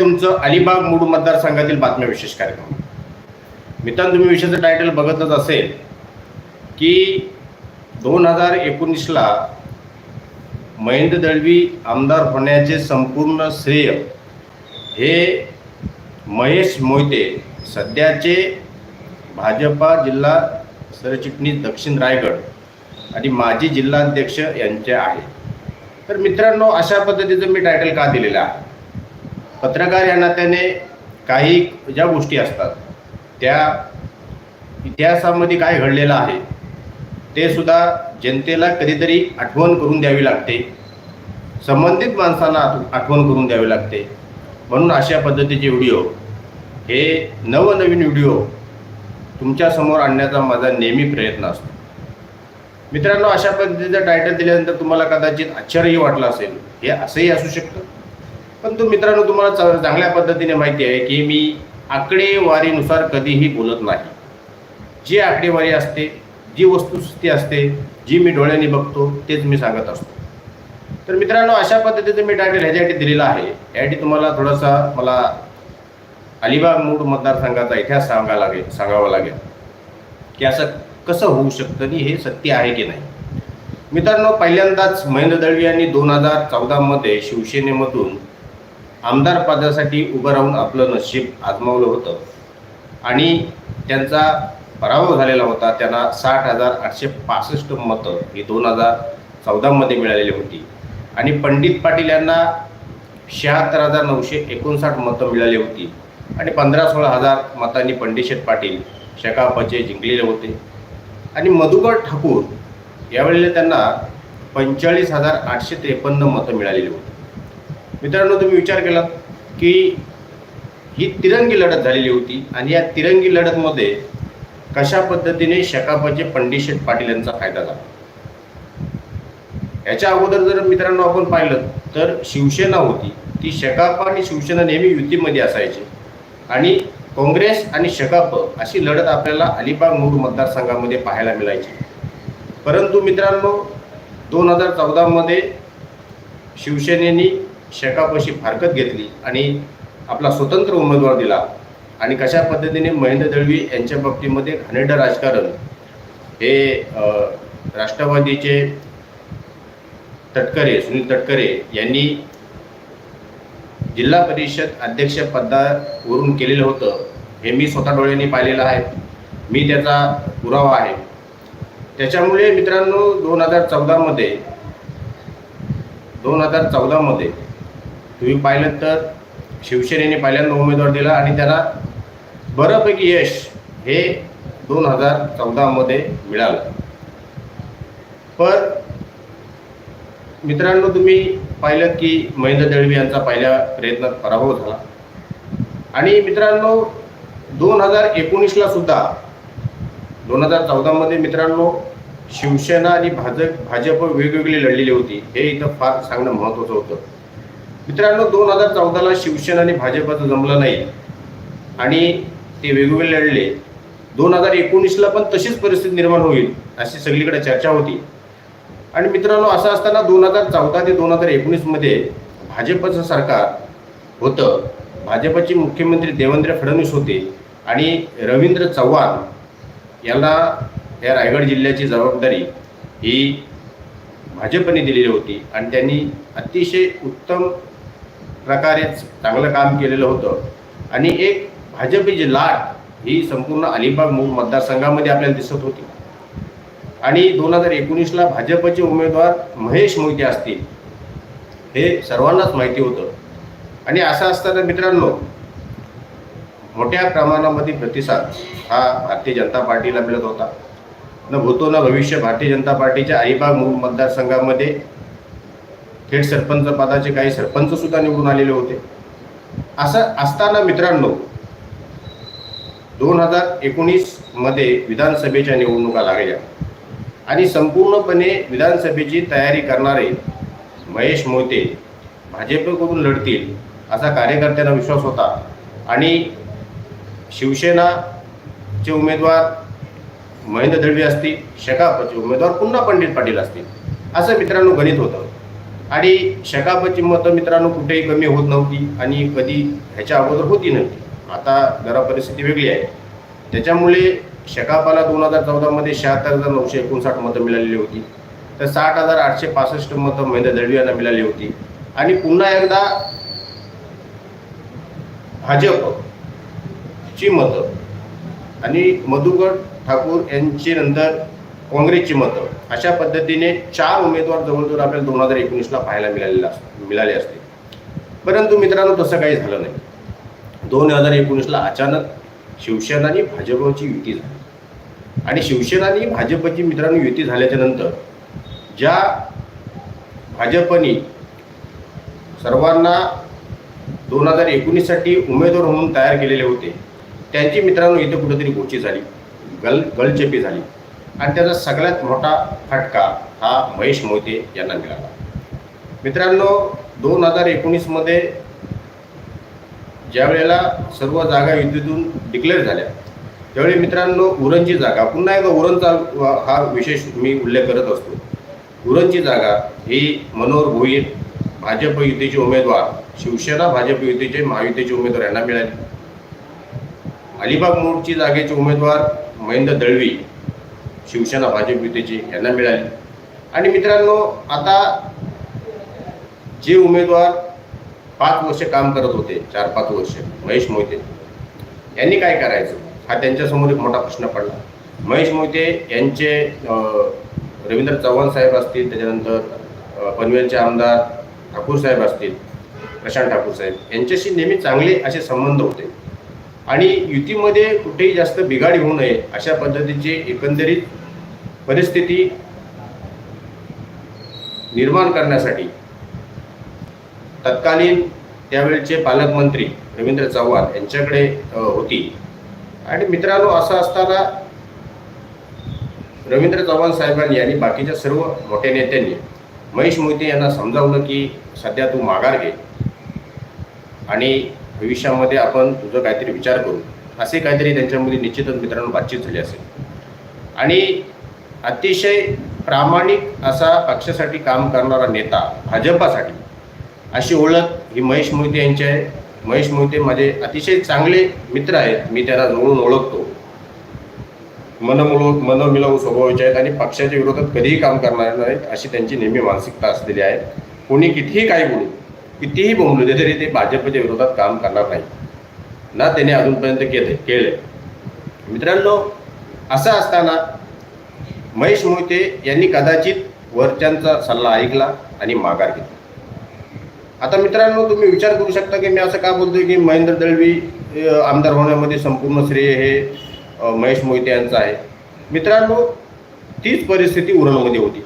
तुमचं अलिबाग मूड मतदारसंघातील बातम्या विशेष कार्यक्रम. मित्रांनो तुम्ही विषयाचं टायटल बघतच असेल की दोन हजार एकोणीसला महेंद्र दळवी आमदार होण्याचे संपूर्ण श्रेय हे महेश मोहिते सध्याचे भाजपा जिल्हा सरचिटणीस दक्षिण रायगड आणि माजी जिल्हाध्यक्ष यांचे आहे तर मित्रांनो अशा पद्धतीचं मी टायटल का दिलेलं आहे? पत्रकार या नात्याने काही ज्या गोष्टी असतात त्या इतिहासामध्ये काय घडलेलं आहे ते सुद्धा जनतेला कधीतरी आठवण करून द्यावी लागते. संबंधित माणसांना आठवण करून द्यावी लागते. म्हणून अशा पद्धतीचे व्हिडिओ हे नवनवीन व्हिडिओ तुमच्यासमोर आणण्याचा माझा नेहमी प्रयत्न असतो. मित्रांनो अशा पद्धतीचं टायटल दिल्यानंतर तुम्हाला कदाचित आश्चर्यही वाटलं असेल. हे असंही असू शकतं. पण तो मित्रांनो तुम्हाला चांगल्या पद्धतीने माहिती आहे की मी आकडेवारीनुसार कधीही बोलत नाही. जी आकडेवारी असते जी वस्तुस्थिती असते जी मी डोळ्यांनी बघतो तेच मी सांगत असतो. तर मित्रांनो अशा पद्धतीचं मी टायटल ह्याच्यासाठी दिलेलं आहे. यासाठी तुम्हाला थोडासा मला अलिबाग मूड मतदारसंघाचा इतिहास सांगावा लागेल सांगावा लागेल की असं कसं होऊ शकतं आणि हे सत्य आहे की नाही. मित्रांनो पहिल्यांदाच महेंद्र दळवी यांनी दोन हजार चौदामध्ये शिवसेनेमधून आमदार पदासाठी उभं राहून आपलं नशीब आजमावलं होतं. आणि त्यांचा पराभव झालेला होता. त्यांना साठ हजार आठशे पासष्ट मतं ही दोन हजार चौदामध्ये मिळालेली होती. आणि पंडित पाटील यांना शहात्तर हजार नऊशे एकोणसाठ मतं मिळाली होती. आणि पंधरा सोळा हजार मतांनी पंडितशेठ पाटील शेकापचे जिंकलेले होते. आणि मधुकर ठाकूर यावेळेला त्यांना पंचेचाळीस हजार आठशे त्रेपन्न मतं मिळालेली होती. मित्रांनो तुम्ही विचार केला की ही तिरंगी लढत झालेली होती आणि या तिरंगी लढतमध्ये कशा पद्धतीने शकापाचे पंडितशेठ पाटील यांचा फायदा झाला? याच्या अगोदर जर मित्रांनो आपण पाहिलं तर शिवसेना होती. ती शकाप आणि शिवसेना नेहमी युतीमध्ये असायची. आणि काँग्रेस आणि शकाप अशी लढत आपल्याला अलिबाग नूर मतदारसंघामध्ये पाहायला मिळायची. परंतु मित्रांनो दोन हजार चौदामध्ये शिवसेनेनी शेकापशी फारकत घेतली आणि आपला स्वतंत्र उमेदवार दिला. आणि कशा पद्धतीने महेंद्र दळवी यांच्या बाबतीमध्ये घाणेरडं राजकारण हे राष्ट्रवादीचे तटकरे सुनील तटकरे यांनी जिल्हा परिषद अध्यक्ष पदावरून केलेलं होतं. हे मी स्वतः डोळ्यांनी पाहिलेलं आहे. मी त्याचा पुरावा आहे. त्याच्यामुळे मित्रांनो दोन हजार चौदामध्ये दोन हजार चौदामध्ये तुम्ही पाहिलं तर शिवसेनेने पहिल्यांदा उमेदवार दिला आणि त्याला बऱ्यापैकी यश हे दोन हजार चौदामध्ये मिळालं. पण मित्रांनो तुम्ही पाहिलं की महेंद्र दळवी यांचा पहिल्या प्रयत्नात पराभव झाला. आणि मित्रांनो दोन हजार एकोणीसला सुद्धा दोन हजार चौदामध्ये मित्रांनो शिवसेना आणि भाजप भाजप वेगवेगळी लढलेली होती. हे इथं फार सांगणं महत्त्वाचं होतं. मित्रांनो दोन हजार चौदाला शिवसेना आणि भाजपचं जमलं नाही. आणि ते वेगवेगळे लढले. दोन हजार एकोणीसला पण तशीच परिस्थिती निर्माण होईल अशी सगळीकडे चर्चा होती. आणि मित्रांनो असं असताना दोन हजार चौदा ते दोन हजार एकोणीसमध्ये भाजपचं सरकार होतं. भाजपचे मुख्यमंत्री देवेंद्र फडणवीस होते आणि रवींद्र चव्हाण यांना या रायगड जिल्ह्याची जबाबदारी ही भाजपने दिलेली होती. आणि त्यांनी अतिशय उत्तम प्रकारेच चांगलं काम केलेलं होतं. आणि एक भाजपची लाट ही संपूर्ण अलिबाग मतदारसंघामध्ये आपल्याला दिसत होती. आणि दोन हजार एकोणीसला भाजपचे उमेदवार महेश मोहिते असतील हे सर्वांनाच माहिती होतं. आणि असं असताना मित्रांनो मोठ्या प्रमाणामध्ये प्रतिसाद हा भारतीय जनता पार्टीला मिळत होता. न भूतो न भविष्य भारतीय जनता पार्टीच्या अलिबाग मतदारसंघामध्ये थेट सरपंच पदाचे काही सरपंच सुद्धा निवडून आलेले होते. असं असताना मित्रांनो दोन हजार एकोणीसमध्ये विधानसभेच्या निवडणुका लागल्या. आणि संपूर्णपणे विधानसभेची तयारी करणारे महेश मोहिते भाजपकडून लढतील असा कार्यकर्त्यांना विश्वास होता. आणि शिवसेनाचे उमेदवार महेंद्र दळवी असतील शकापचे उमेदवार पुन्हा पंडित पाटील असतील असं मित्रांनो गणित होतं. आणि शकापची मतं मित्रांनो कुठेही कमी होत नव्हती आणि कधी ह्याच्या अगोदर होती नव्हती. आता जरा परिस्थिती वेगळी आहे. त्याच्यामुळे शकापाला दोन हजार चौदामध्ये शहात्तर हजार नऊशे एकोणसाठ मतं मिळालेली होती. तर साठ हजार आठशे पासष्ट मतं महेंद्र दळवी यांना मिळाली होती. आणि पुन्हा एकदा भाजपची मतं. आणि मधुकर ठाकूर यांची नंतर काँग्रेसची मतं. अशा पद्धतीने चार उमेदवार जवळजवळ आपल्याला दोन हजार एकोणीसला पाहायला मिळालेला अस- मिळाले असते. परंतु मित्रांनो तसं काही झालं नाही. दोन हजार एकोणीसला अचानक शिवसेना आणि भाजपची युती झाली. आणि शिवसेना आणि भाजपची मित्रांनो युती झाल्याच्यानंतर ज्या भाजपनी सर्वांना दोन हजार एकोणीससाठी उमेदवार म्हणून तयार केलेले होते त्यांची मित्रांनो इथं कुठेतरी गोची झाली. गल गलचेपी झाली. आणि त्याचा सगळ्यात मोठा फटका हा महेश मोहिते यांना मिळाला. मित्रांनो दोन हजार एकोणीसमध्ये ज्या वेळेला सर्व जागा युद्धीतून डिक्लेअर झाल्या त्यावेळी मित्रांनो उरणची जागा पुन्हा एकदा उरणचा हा विशेष मी उल्लेख करत असतो. उरणची जागा ही मनोहर भोईर भाजप युतीचे उमेदवार शिवसेना भाजप युतीचे महायुतीचे उमेदवार यांना मिळाले. अलिबाग मोडची जागेचे उमेदवार महेंद्र दळवी शिवसेना भाजप युतीची यांना मिळाले. आणि मित्रांनो आता जे उमेदवार पाच वर्ष काम करत होते चार पाच वर्ष महेश मोहिते यांनी काय करायचं? हा त्यांच्यासमोर एक मोठा प्रश्न पडला. महेश मोहिते यांचे रवींद्र चव्हाण साहेब असतील त्याच्यानंतर पनवेलचे आमदार ठाकूर साहेब असतील प्रशांत ठाकूर साहेब यांच्याशी नेहमी चांगले असे संबंध होते. आणि युतीमध्ये कुठेही जास्त बिघाडी होऊ नये अशा पद्धतीची एकंदरीत परिस्थिती निर्माण करण्यासाठी तत्कालीन त्यावेळचे पालकमंत्री रवींद्र चव्हाण यांच्याकडे होती. आणि मित्रांनो असं असताना रवींद्र चव्हाण साहेबांनी आणि बाकीच्या सर्व मोठ्या नेत्यांनी महेश मोहिते यांना समजावलं की सध्या तू माघार घे. आणि भविष्यामध्ये आपण तुझं काहीतरी विचार करू. असे काहीतरी त्यांच्यामध्ये निश्चितच मित्रांनो बातचीत झाली असेल. आणि अतिशय प्रामाणिक असा पक्षासाठी काम करणारा नेता भाजपासाठी अशी ओळख ही महेश मोहिते यांची आहे. महेश मोहिते माझे अतिशय चांगले मित्र आहेत. मी त्यांना जवळून ओळखतो. मनमिळव मनमिळवू स्वभावाचे आहेत आणि पक्षाच्या विरोधात कधीही काम करणार नाहीत अशी त्यांची नेहमी मानसिकता असलेली आहे. कोणी कितीही काही बोलू कितीही बोंबलू दे तरी ते भाजपच्या विरोधात काम करणार नाही. ना त्याने अजूनपर्यंत केले केले. मित्रांनो असं असताना महेश मोहिते यांनी कदाचित वरच्यांचा सल्ला ऐकला आणि माघार घेतला. आता मित्रांनो तुम्ही विचार करू शकता की मी असं का बोलतोय की महेंद्र दळवी आमदार होण्यामध्ये संपूर्ण श्रेय हे महेश मोहिते यांचं आहे. मित्रांनो तीच परिस्थिती उरणमध्ये होती.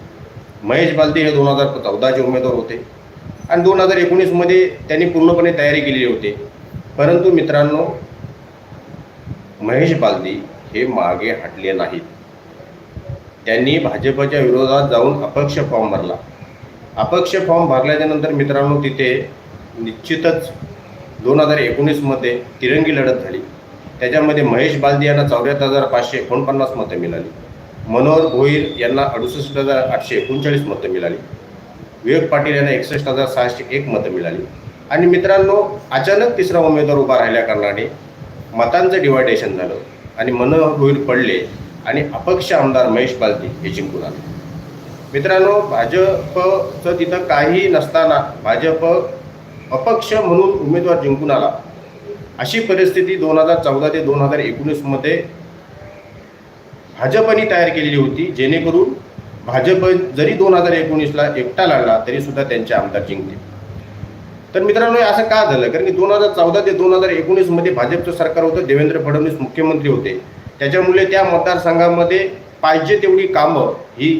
महेश बालदी हे दोन हजार चौदाचे उमेदवार होते. आणि दोन हजार एकोणीसमध्ये त्यांनी पूर्णपणे तयारी केलेली होती. परंतु मित्रांनो महेश बालदी हे मागे हटले नाहीत. त्यांनी भाजपच्या विरोधात जाऊन अपक्ष फॉर्म भरला. अपक्ष फॉर्म भरल्याच्या नंतर मित्रांनो तिथे निश्चितच दोन हजार एकोणीसमध्ये तिरंगी लढत झाली. त्याच्यामध्ये महेश बालदी यांना चौऱ्याहत्तर हजार पाचशे एकोणपन्नास मतं मिळाली. मनोहर भोईर यांना अडुसष्ट हजार आठशे एकोणचाळीस मतं मिळाली. विवेक पाटील यांना एकसष्ट हजार सहाशे एक मतं मिळाली. आणि मित्रांनो अचानक तिसरा उमेदवार उभा राहिल्या कारणाने मतांचं डिवायडेशन झालं आणि मन होईल पडले आणि अपक्ष आमदार महेश बालदी हे जिंकून आले. मित्रांनो भाजपचं तिथं काही नसताना भाजप अपक्ष म्हणून उमेदवार जिंकून आला. अशी परिस्थिती दोन हजार चौदा ते दोन हजार एकोणीसमध्ये भाजपने तयार केलेली होती जेणेकरून भाजप जरी दोन हजार एकोणीसला एकटा लढला तरी सुद्धा त्यांचे आमदार जिंकले. तर मित्रांनो हे असं का झालं? कारण की दोन हजार चौदा ते दोन हजार एकोणीसमध्ये भाजपचं सरकार होतं देवेंद्र फडणवीस मुख्यमंत्री होते. त्याच्यामुळे त्या मतदारसंघामध्ये पाहिजे तेवढी कामं ही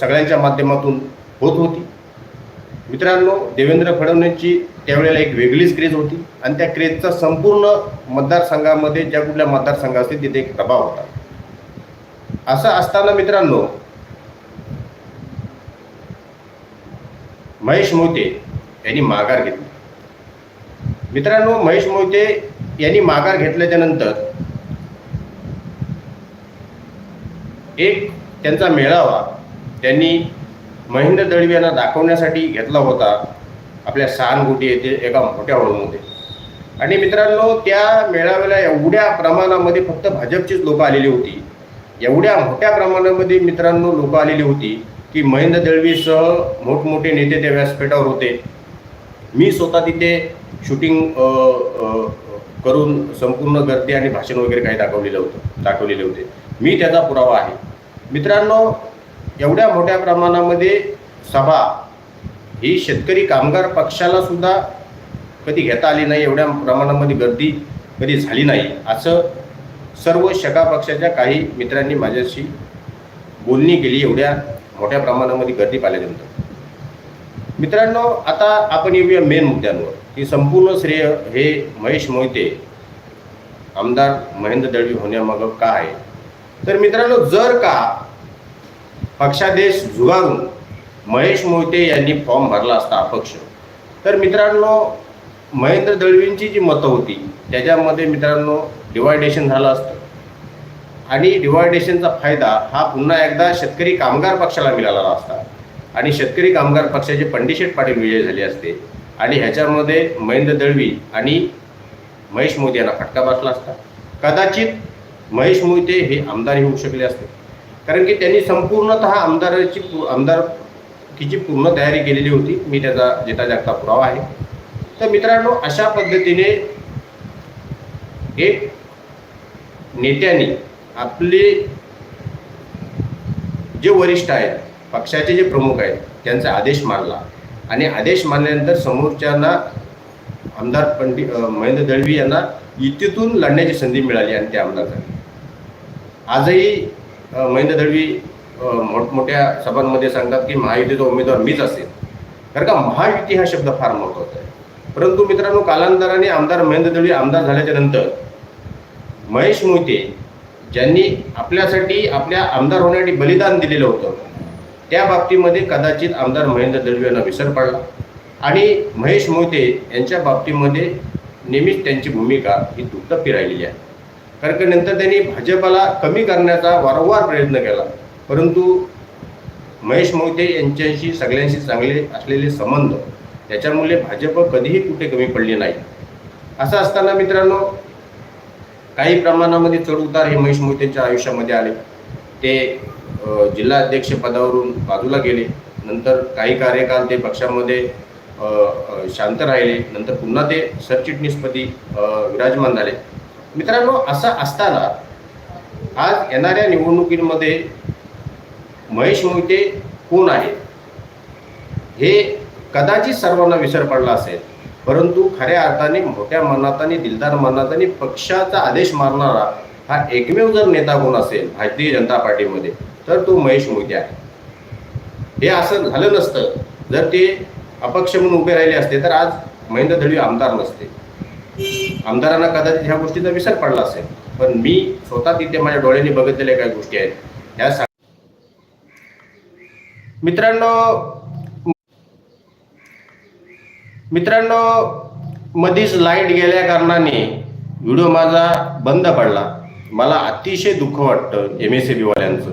सगळ्यांच्या माध्यमातून होत होती. मित्रांनो देवेंद्र फडणवीसची त्यावेळेला एक वेगळीच क्रेज होती आणि त्या क्रेजचा संपूर्ण मतदारसंघामध्ये ज्या कुठल्या मतदारसंघ असतील तिथे एक प्रभाव होता. असं असताना मित्रांनो महेश मोहिते यांनी माघार घेतली. मित्रांनो महेश मोहिते यांनी माघार घेतल्याच्या नंतर एक त्यांचा मेळावा त्यांनी महेंद्र दळवी यांना दाखवण्यासाठी घेतला होता. आपल्या सहानगुटी येथे एका मोठ्या हॉलमध्ये. आणि मित्रांनो त्या मेळाव्याला एवढ्या प्रमाणामध्ये फक्त भाजपचीच लोकं आलेली होती. एवढ्या मोठ्या प्रमाणामध्ये मित्रांनो लोकं आलेली होती. की महेंद्र दळवीसह मोठमोठे नेते त्या व्यासपीठावर होते. मी स्वतः तिथे शूटिंग करून संपूर्ण गर्दी आणि भाषण वगैरे काही दाखवलेलं होतं दाखवलेले होते. मी त्याचा पुरावा आहे. मित्रांनो एवढ्या मोठ्या प्रमाणामध्ये सभा ही शेतकरी कामगार पक्षाला सुद्धा कधी घेता आली नाही एवढ्या प्रमाणामध्ये गर्दी कधी झाली नाही असं सर्व शका पक्षाच्या काही मित्रांनी माझ्याशी बोलणी केली एवढ्या मोठ्या प्रमाणामध्ये गर्दी पाहिल्यानंतर मित्रांनो आता आपण येऊया मेन मुद्द्यांवर. की संपूर्ण श्रेय हे महेश मोहिते आमदार महेंद्र दळवी होण्यामागं का आहे? तर मित्रांनो जर का पक्षादेश झुगारून महेश मोहिते यांनी फॉर्म भरला असता अपक्ष तर मित्रांनो महेंद्र दळवींची जी मतं होती त्याच्यामध्ये मित्रांनो डिवायडेशन झालं असतं. आणि डिवायडेशनचा फायदा हा पुन्हा एकदा शेतकरी कामगार पक्षाला मिळाला असता. आणि शेतकरी कामगार पक्षाचे पंडिशेठ पाटील विजय झाले असते. आणि ह्याच्यामध्ये महेंद्र दळवी आणि महेश मोदी यांना फटका बसला असता. कदाचित महेश मोहिते हे आमदारही होऊ शकले असते. कारण की त्यांनी संपूर्णतः आमदाराची आमदारकीची पूर्ण तयारी केलेली होती. मी त्याचा जेता जागता पुरावा आहे. तर मित्रांनो अशा पद्धतीने एक नेत्यांनी आपले जे वरिष्ठ आहेत पक्षाचे जे प्रमुख आहेत त्यांचा आदेश मानला. आणि आदेश मानल्यानंतर समोरच्यांना आमदार पंडित महेंद्र दळवी यांना युतीतून लढण्याची संधी मिळाली आणि ते आमदार झाले आजही महेंद्र दळवी मोठमोठ्या सभांमध्ये सांगतात की महायुतीचा उमेदवार मीच असेल. कारण का महायुती हा शब्द फार महत्त्वाचा आहे. परंतु मित्रांनो कालांतराने आमदार महेंद्र दळवी आमदार झाल्याच्यानंतर महेश मोहिते ज्यांनी आपल्यासाठी आपल्या आमदार होण्यासाठी बलिदान दिलेलं होतं त्या बाबतीमध्ये कदाचित आमदार महेंद्र दळवी यांना विसर पडला. आणि महेश मोहिते यांच्या बाबतीमध्ये नेहमीच त्यांची भूमिका ही दुटप्पी राहिलेली आहे. कारण की नंतर त्यांनी भाजपाला कमी करण्याचा वारंवार प्रयत्न केला. परंतु महेश मोहिते यांच्याशी सगळ्यांशी चांगले असलेले संबंध त्याच्यामुळे भाजप कधीही कुठे कमी पडली नाही. असं असताना मित्रांनो काही प्रमाणामध्ये चढउतार हे महेश मोहितेंच्या आयुष्यामध्ये आले. ते जिल्हा अध्यक्ष पदावरून बाजूला गेले. नंतर काही कार्यकाल ते पक्षामध्ये शांत राहिले. नंतर पुन्हा ते सरचिटणीसपदी विराजमान झाले. मित्रांनो असं असताना आज येणाऱ्या निवडणुकीमध्ये महेश मोहिते कोण आहे हे कदाचित सर्वांना विसर पडला असेल. परंतु खऱ्या अर्थाने मोठ्या मनात आणि दिलदार मनात आणि पक्षाचा आदेश मारणारा हा एकमेव जर नेता कोण असेल भारतीय जनता पार्टीमध्ये तर तो महेश मोदी आहे. हे असं झालं नसतं. जर ते अपक्ष म्हणून उभे राहिले असते तर आज महेंद्र दळवी आमदार नसते. आमदारांना कदाचित ह्या गोष्टीचा विसर पडला असेल. पण मी स्वतः तिथे माझ्या डोळ्यांनी बघितलेल्या काही गोष्टी आहेत. ह्या मित्रांनो मित्रांनो मधीच लाइट गेल्या कारणाने व्हिडिओ माझा बंद पडला. मला अतिशय दुःख वाटतं एम एस वाल्यांचं.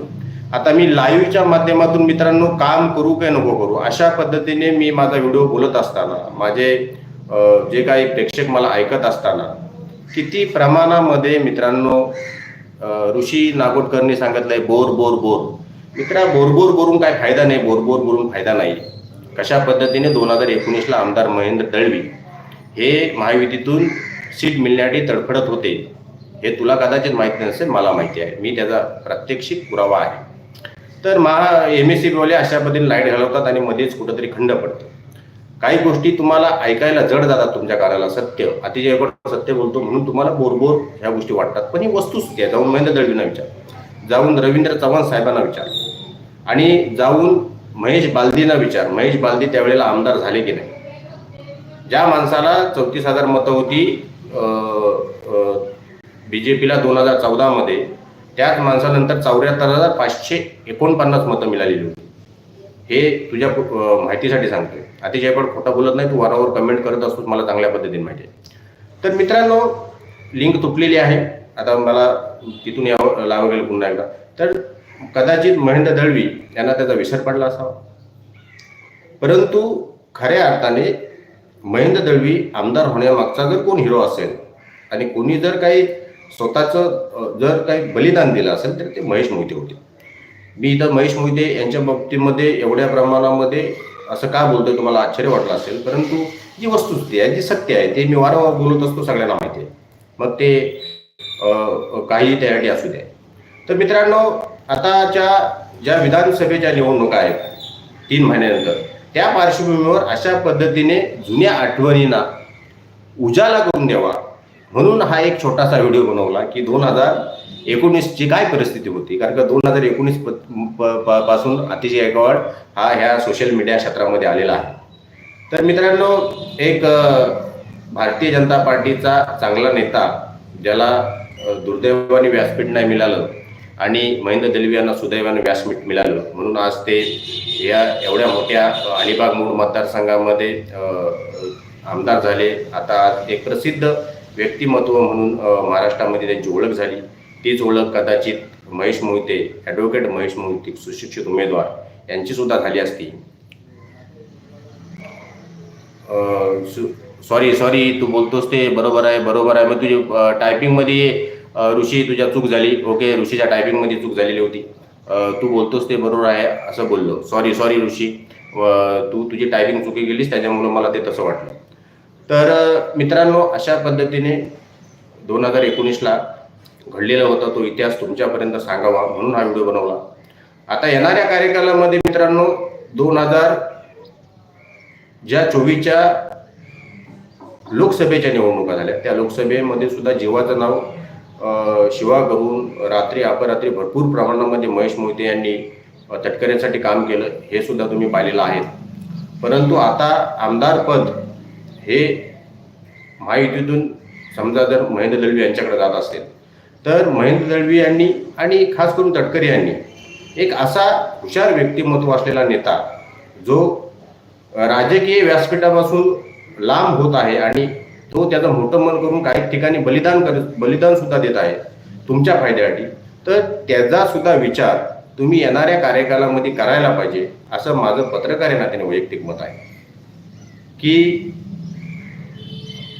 आता मी लाईव्हच्या माध्यमातून मित्रांनो काम करू काय नको करू अशा पद्धतीने मी माझा व्हिडिओ बोलत असताना माझे जे काही प्रेक्षक मला ऐकत असताना किती प्रमाणामध्ये मित्रांनो ऋषी नागोटकरनी सांगितलंय बोर बोर बोर. मित्रा बोर बोर बोरून काय फायदा नाही बोर बोर बोरून फायदा नाही. कशा पद्धतीने दोन हजार एकोणीसला आमदार महेंद्र दळवी हे महायुतीतून सीट मिळण्यासाठी तडफडत होते हे तुला कदाचित माहिती नसेल मला माहिती आहे. मी त्याचा प्रात्यक्षिक पुरावा आहे. तर महा एम एस सीवाले अशा पद्धतीने लाइट घालवतात आणि मध्येच कुठंतरी खंड पडतं. काही गोष्टी तुम्हाला ऐकायला जड जातात तुमच्या कार्याला सत्य अतिशय सत्य बोलतो म्हणून तुम्हाला बोरबोर ह्या गोष्टी वाटतात. पण ही वस्तुस्थिती आहे. जाऊन महेंद्र दळवींना विचार. जाऊन रवींद्र चव्हाण साहेबांना विचार. आणि जाऊन महेश बालदीना विचार. महेश बालदी त्यावेळेला आमदार झाले की नाही? ज्या माणसाला चौतीस हजार मतं होती बी जे पीला दोन हजार चौदामध्ये त्याच माणसानंतर चौऱ्याहत्तर हजार पाचशे एकोणपन्नास मतं मिळालेली होती. हे तुझ्या माहितीसाठी सांगतोय. अतिशय पण खोटं बोलत नाही तू वारंवार कमेंट करत असतोस मला चांगल्या पद्धतीने माहिती आहे. तर मित्रांनो लिंक तुटलेली आहे. आता मला तिथून यावं लावावं गेलं पुन्हा एकदा. तर कदाचित महेंद्र दळवी यांना त्याचा विसर पडला असावा. परंतु खऱ्या अर्थाने महेंद्र दळवी आमदार होण्यामागचा जर कोण हिरो असेल आणि कोणी जर काही स्वतःचं जर काही बलिदान दिलं असेल तर ते महेश मोहिते होते. मी इथं महेश मोहिते यांच्या बाबतीमध्ये एवढ्या प्रमाणामध्ये असं का बोलतोय तुम्हाला आश्चर्य वाटलं असेल? परंतु जी वस्तुस्थिती आहे जी सत्य आहे ते मी वारंवार बोलत असतो सगळ्यांना माहिती आहे. मग ते काही तयारी असू द्या. तर मित्रांनो आताच्या ज्या विधानसभेच्या निवडणुका आहेत तीन महिन्यानंतर त्या पार्श्वभूमीवर अशा पद्धतीने जुन्या आठवणींना उजाला करून द्यावा. म्हणून हा एक छोटासा व्हिडिओ बनवला की दोन हजार एकोणीसची काय परिस्थिती होती? कारण का दोन हजार एकोणीस प- पासून अतिशय गायकवाड हा ह्या सोशल मीडिया क्षेत्रामध्ये आलेला आहे. तर मित्रांनो एक भारतीय जनता पार्टीचा चांगला नेता ज्याला दुर्दैवाने व्यासपीठ नाही मिळालं आणि महेंद्र दलवी यांना सुदैवानं व्यासपीठ मिळालं. म्हणून आज ते या एवढ्या मोठ्या अलिबाग मूळ मतदारसंघामध्ये आमदार झाले. आता आज एक प्रसिद्ध व्यक्तिमत्व म्हणून महाराष्ट्रामध्ये त्यांची ओळख झाली. तीच ओळख कदाचित महेश मोहिते ॲडव्होकेट महेश मोहिते सुशिक्षित उमेदवार यांची सुद्धा झाली असती. सॉरी सॉरी तू बोलतोस ते बरोबर आहे बरोबर आहे. मग तुझी टायपिंगमध्ये ऋषी तुझ्या चूक झाली. ओके ऋषीच्या टायपिंगमध्ये चूक झालेली होती. तू बोलतोस ते बरोबर आहे असं बोललो. सॉरी सॉरी ऋषी. तू तुझी टायपिंग चुकी गेलीस त्याच्यामुळं मला ते तसं वाटलं. तर मित्रांनो अशा पद्धतीने दोन हजार एकोणीसला घडलेला होता तो इतिहास तुमच्यापर्यंत सांगावा म्हणून हा व्हिडिओ बनवला. आता येणाऱ्या कार्यकालामध्ये मित्रांनो दोन हजार ज्या चोवीसच्या लोकसभेच्या निवडणुका झाल्या त्या लोकसभेमध्ये सुद्धा जीवाचं नाव शिवा करून रात्री अपरात्री भरपूर प्रमाणामध्ये महेश मोहिते यांनी तटकऱ्यांसाठी काम केलं हे सुद्धा तुम्ही पाहिलेलं आहे. परंतु आता आमदार पद हे महायुतीतून समजा जर महेंद्र दळवी यांच्याकडे जात असेल तर महेंद्र दळवी यांनी आणि खास करून तटकरे यांनी एक असा हुशार व्यक्तिमत्व असलेला नेता जो राजकीय व्यासपीठापासून लांब होत आहे आणि तो त्याचं मोठं मन करून काही ठिकाणी बलिदान करत बलिदान सुद्धा देत आहे तुमच्या फायद्यासाठी. तर त्याचा सुद्धा विचार तुम्ही येणाऱ्या कार्यकालामध्ये करायला पाहिजे असं माझं पत्रकार या नात्याने वैयक्तिक मत आहे. की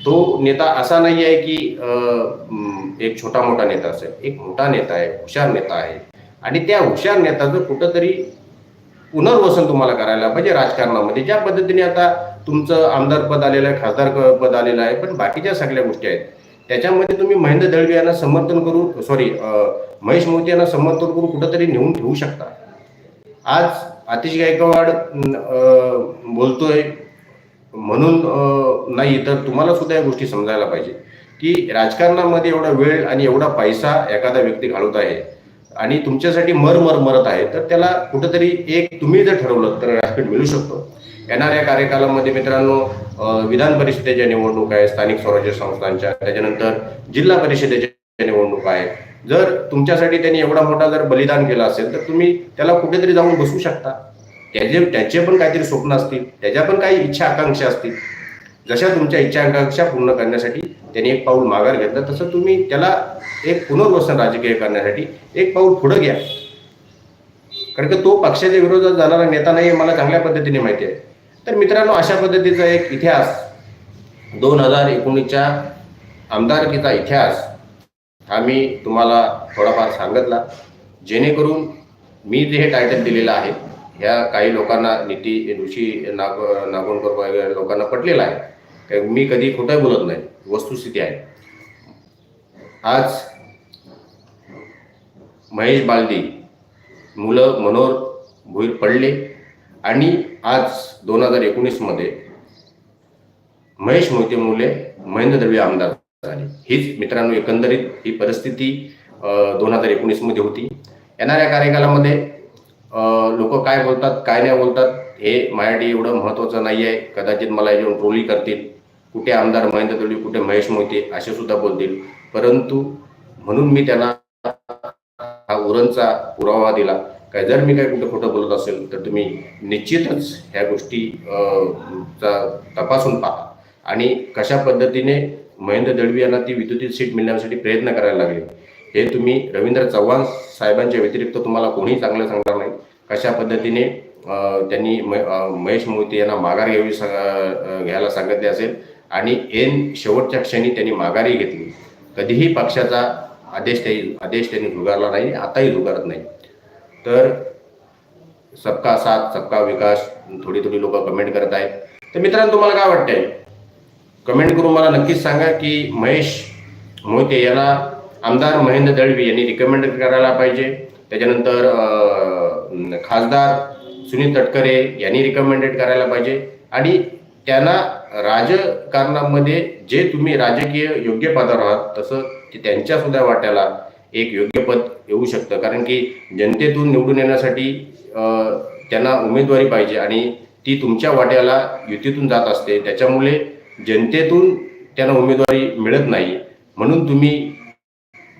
तो नेता असा नाही आहे की अं, एक छोटा मोठा नेता असेल. एक मोठा नेता आहे हुशार नेता आहे. आणि त्या हुशार नेत्याचं कुठंतरी पुनर्वसन तुम्हाला करायला पाहिजे राजकारणामध्ये. ज्या पद्धतीने आता तुमचं आमदार पद आलेलं आहे खासदार पद आलेलं आहे पण बाकीच्या सगळ्या गोष्टी आहेत. त्याच्यामध्ये तुम्ही महेंद्र दळवी यांना समर्थन करून सॉरी महेश मोदी यांना समर्थन करून कुठंतरी नेऊन ठेवू शकता. आज आतिश गायकवाड बोलतोय म्हणून नाही तर तुम्हाला सुद्धा या गोष्टी समजायला पाहिजे. की राजकारणामध्ये एवढा वेळ आणि एवढा पैसा एखादा व्यक्ती घालवत आहे आणि तुमच्यासाठी मर मर मरत आहे तर त्याला कुठंतरी एक तुम्ही जर ठरवलं तर व्यासपीठ मिळू शकतो. येणाऱ्या कार्यकालामध्ये मित्रांनो विधान परिषदेच्या निवडणूक आहे स्थानिक स्वराज्य संस्थांच्या त्याच्यानंतर जिल्हा परिषदेच्या निवडणूक आहे जर तुमच्यासाठी त्यांनी एवढा मोठा जर बलिदान केलं असेल तर तुम्ही त्याला कुठेतरी जाऊन बसू शकता. त्याचे त्याचे पण काहीतरी स्वप्न असतील त्याच्या पण काही इच्छा आकांक्षा असतील. जशा तुमच्या इच्छा आकांक्षा पूर्ण करण्यासाठी त्यांनी एक पाऊल माघार घेतलं तसं तुम्ही त्याला एक पुनर्वसन राजकीय करण्यासाठी एक पाऊल पुढं घ्या. कारण की तो पक्षाच्या विरोधात जाणारा नेता नाही हे मला चांगल्या पद्धतीने माहिती आहे. तर मित्रांनो अशा पद्धतीचा एक इतिहास दोन हजार एकोणीसच्या आमदारकीचा इतिहास हा मी तुम्हाला थोडाफार सांगितला. जेणेकरून मी जे हे टायटल दिलेलं आहे ह्या काही लोकांना नीती ऋषी नाग नागोणकर वगैरे लोकांना पटलेलं आहे. मी कधी खोटं बोलत नाही वस्तुस्थिती आहे. आज महेश बालदी मुलं मनोहर भुईर पडले आणि आज दोन हजार एकोणीसमध्ये महेश मोहिते मुले महेंद्र दळवी आमदार झाले. हीच मित्रांनो एकंदरीत ही परिस्थिती दोन हजार एकोणीसमध्ये होती. येणाऱ्या कार्यकालामध्ये लोक काय बोलतात काय नाही बोलतात हे माझ्यासाठी एवढं महत्त्वाचं नाही आहे कदाचित मला येऊन ट्रोली करतील. कुठे आमदार महेंद्र दळवी कुठे महेश मोहिते असे सुद्धा बोलतील. परंतु म्हणून मी त्यांना हा उरणचा पुरावा दिला. काय जर मी काय कुठं खोटं बोलत असेल तर तुम्ही निश्चितच ह्या गोष्टी चा तपासून पहा. आणि कशा पद्धतीने महेंद्र दळवी यांना ती विद्युतीत सीट मिळण्यासाठी प्रयत्न करायला लागले हे तुम्ही रवींद्र चव्हाण साहेबांच्या व्यतिरिक्त तुम्हाला कोणीही चांगलं सांगणार नाही. कशा पद्धतीने त्यांनी म- महेश मोहिते यांना माघार घ्यावी सा- घ्यायला सांगितले असेल आणि एन शेवटच्या क्षणी त्यांनी माघारी घेतली. कधीही पक्षाचा आदेश त्यांनी आदेश त्यांनी झुगारला नाही आताही झुगारत नाही. तर सबका साथ सबका विकास थोडी थोडी लोक कमेंट करत आहेत. तर मित्रांनो तुम्हाला काय वाटतंय? कमेंट करून मला नक्कीच सांगा की महेश मोहिते याला आमदार महेंद्र दळवी यांनी रिकमेंड करायला पाहिजे. त्याच्यानंतर खासदार सुनील तटकरे यांनी रिकमेंडेड करायला पाहिजे. आणि त्यांना राजकारणामध्ये जे तुम्ही राजकीय योग्य पदावर आहात तसं त्यांच्यासुद्धा त्यांच्या सुद्धा वाट्याला एक योग्य पद येऊ शकतं. कारण की जनतेतून निवडून येण्यासाठी त्यांना उमेदवारी पाहिजे आणि ती तुमच्या वाट्याला युतीतून जात असते. त्याच्यामुळे जनतेतून त्यांना उमेदवारी मिळत नाही. म्हणून तुम्ही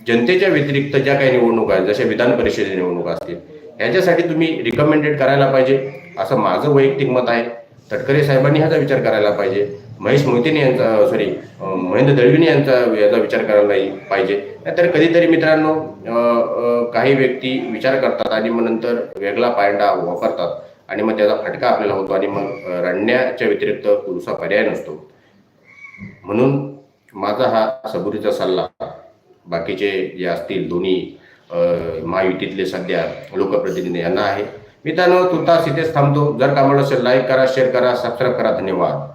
जनतेच्या व्यतिरिक्त ज्या काही निवडणुका आहेत जशा विधान परिषदेच्या निवडणुका असतील ह्याच्यासाठी तुम्ही रिकमेंडेड करायला पाहिजे. असं माझं वैयक्तिक मत आहे. तटकरे साहेबांनी ह्याचा विचार करायला पाहिजे. महेश मोहितेने यांचा सॉरी महेंद्र दळवीने यांचा याचा विचार करायला नाही पाहिजे. नाहीतर कधीतरी मित्रांनो काही व्यक्ती विचार करतात आणि मग नंतर वेगळा पायंडा वापरतात आणि मग त्याचा फटका आपल्याला होतो आणि मग रडण्याच्या व्यतिरिक्त पुरुषा पर्याय नसतो. म्हणून माझा हा सबुरीचा सल्ला बाकीचे जे असतील दोन्ही महायुतीतले सध्या लोकप्रतिनिधी यांना आहे. मित्रांनो तुर्तास इथेच थांबतो. जर का आवडलं असेल लाईक करा शेअर करा सबस्क्राईब करा. धन्यवाद.